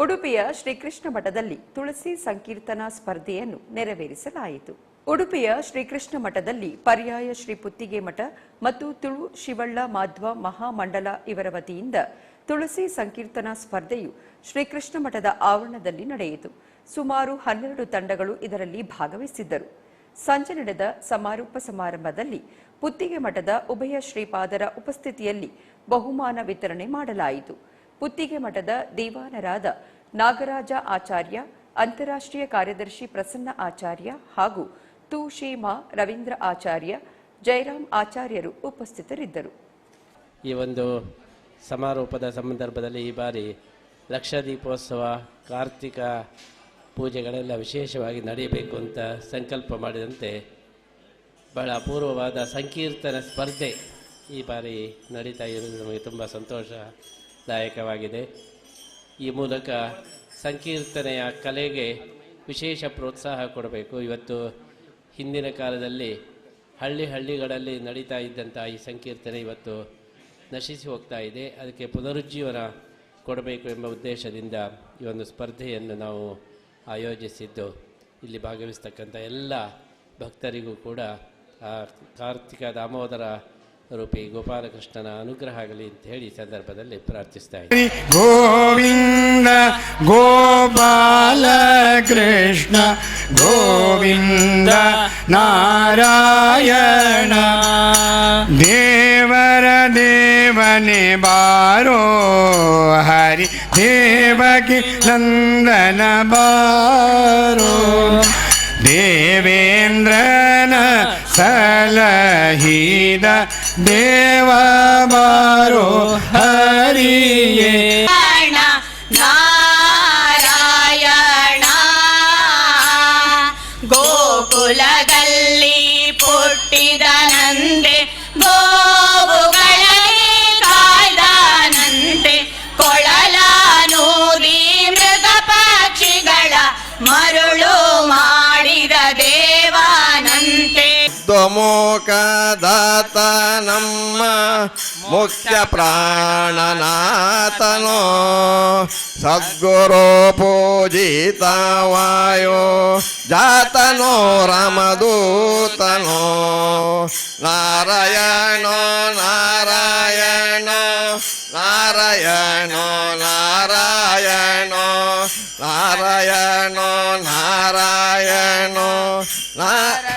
ಉಡುಪಿಯ ಶ್ರೀಕೃಷ್ಣ ಮಠದಲ್ಲಿ ತುಳಸಿ ಸಂಕೀರ್ತನಾ ಸ್ಪರ್ಧೆಯನ್ನು ನೆರವೇರಿಸಲಾಯಿತು. ಉಡುಪಿಯ ಶ್ರೀಕೃಷ್ಣ ಮಠದಲ್ಲಿ ಪರ್ಯಾಯ ಶ್ರೀ ಪುತ್ತಿಗೆ ಮಠ ಮತ್ತು ತುಳು ಶಿವಳ್ಳ ಮಾಧ್ವ ಮಹಾಮಂಡಲ ಇವರ ವತಿಯಿಂದ ತುಳಸಿ ಸಂಕೀರ್ತನಾ ಸ್ಪರ್ಧೆಯು ಶ್ರೀಕೃಷ್ಣ ಮಠದ ಆವರಣದಲ್ಲಿ ನಡೆಯಿತು. ಸುಮಾರು ಹನ್ನೆರಡು ತಂಡಗಳು ಇದರಲ್ಲಿ ಭಾಗವಹಿಸಿದ್ದರು. ಸಂಜೆ ನಡೆದ ಸಮಾರೋಪ ಸಮಾರಂಭದಲ್ಲಿ ಪುತ್ತಿಗೆ ಮಠದ ಉಭಯ ಶ್ರೀಪಾದರ ಉಪಸ್ಥಿತಿಯಲ್ಲಿ ಬಹುಮಾನ ವಿತರಣೆ ಮಾಡಲಾಯಿತು. ಪುತ್ತಿಗೆ ಮಠದ ದೇವಾನರಾದ ನಾಗರಾಜ ಆಚಾರ್ಯ, ಅಂತಾರಾಷ್ಟ್ರೀಯ ಕಾರ್ಯದರ್ಶಿ ಪ್ರಸನ್ನ ಆಚಾರ್ಯ ಹಾಗೂ ತು. ಶೀಮಾ ರವೀಂದ್ರ ಆಚಾರ್ಯ ಜಯರಾಮ್ ಆಚಾರ್ಯರು ಉಪಸ್ಥಿತರಿದ್ದರು. ಈ ಒಂದು ಸಮಾರೋಪದ ಸಂದರ್ಭದಲ್ಲಿ ಈ ಬಾರಿ ಲಕ್ಷ ದೀಪೋತ್ಸವ, ಕಾರ್ತಿಕ ಪೂಜೆಗಳೆಲ್ಲ ವಿಶೇಷವಾಗಿ ನಡೆಯಬೇಕು ಅಂತ ಸಂಕಲ್ಪ ಮಾಡಿದಂತೆ ಬಹಳ ಅಪೂರ್ವವಾದ ಸಂಕೀರ್ತನ ಸ್ಪರ್ಧೆ ಈ ಬಾರಿ ನಡೀತಾ ಇರುವುದು ನಮಗೆ ತುಂಬ ಸಂತೋಷದಾಯಕವಾಗಿದೆ ಈ ಮೂಲಕ ಸಂಕೀರ್ತನೆಯ ಕಲೆಗೆ ವಿಶೇಷ ಪ್ರೋತ್ಸಾಹ ಕೊಡಬೇಕು. ಇವತ್ತು ಹಿಂದಿನ ಕಾಲದಲ್ಲಿ ಹಳ್ಳಿ ಹಳ್ಳಿಗಳಲ್ಲಿ ನಡೀತಾ ಇದ್ದಂಥ ಈ ಸಂಕೀರ್ತನೆ ಇವತ್ತು ನಶಿಸಿ ಹೋಗ್ತಾ ಇದೆ. ಅದಕ್ಕೆ ಪುನರುಜ್ಜೀವನ ಕೊಡಬೇಕು ಎಂಬ ಉದ್ದೇಶದಿಂದ ಈ ಒಂದು ಸ್ಪರ್ಧೆಯನ್ನು ನಾವು ಆಯೋಜಿಸಿದ್ದು. ಇಲ್ಲಿ ಭಾಗವಹಿಸ್ತಕ್ಕಂಥ ಎಲ್ಲ ಭಕ್ತರಿಗೂ ಕೂಡ ಕಾರ್ತಿಕ ದಾಮೋದರ ರೂಪಿ ಗೋಪಾಲಕೃಷ್ಣನ ಅನುಗ್ರಹ ಆಗಲಿ ಅಂತ ಹೇಳಿ ಸಂದರ್ಭದಲ್ಲಿ ಪ್ರಾರ್ಥಿಸ್ತಾ ಇದ್ದೀನಿ ಗೋವಿಂದ ಗೋಪಾಲ ಕೃಷ್ಣ ಗೋವಿಂದ ನಾರಾಯಣ, ದೇವರ ದೇವನೇ ಬಾರೋ ಹರಿ, ದೇವಕಿ ನಂದನ ಬಾರೋ. ಸಲಹಿದ ದೇವ ಬಾರೋ ಹರಿಯೇ. ನಾರಾಯಣ ಗೋಕುಲದಲ್ಲಿ ಪುಟ್ಟಿದನಂತೆ ಗೋವುಗಳಲ್ಲಿ ಕಾಯ್ದಾನಂತೆ ಕೊಳಲಾನೂರಿ ಮೃಗ ಪಕ್ಷಿಗಳ ಮರುಳು ಗೋಮುಖದಾತ ನಮ್ಮ ಮುಖ್ಯ ಪ್ರಾಣನಾಥನೋ ಸದ್ಗುರು ಪೂಜಿತ ವಾಯೋ ಜಾತನೋ ರಮದೂತನೋ ನಾರಾಯಣೋ ನಾರಾಯಣೋ ನಾರಾಯಣೋ ನಾರಾಯಣೋ ನಾರಾಯಣೋ ನಾರಾಯಣೋ ನಾರಾಯಣ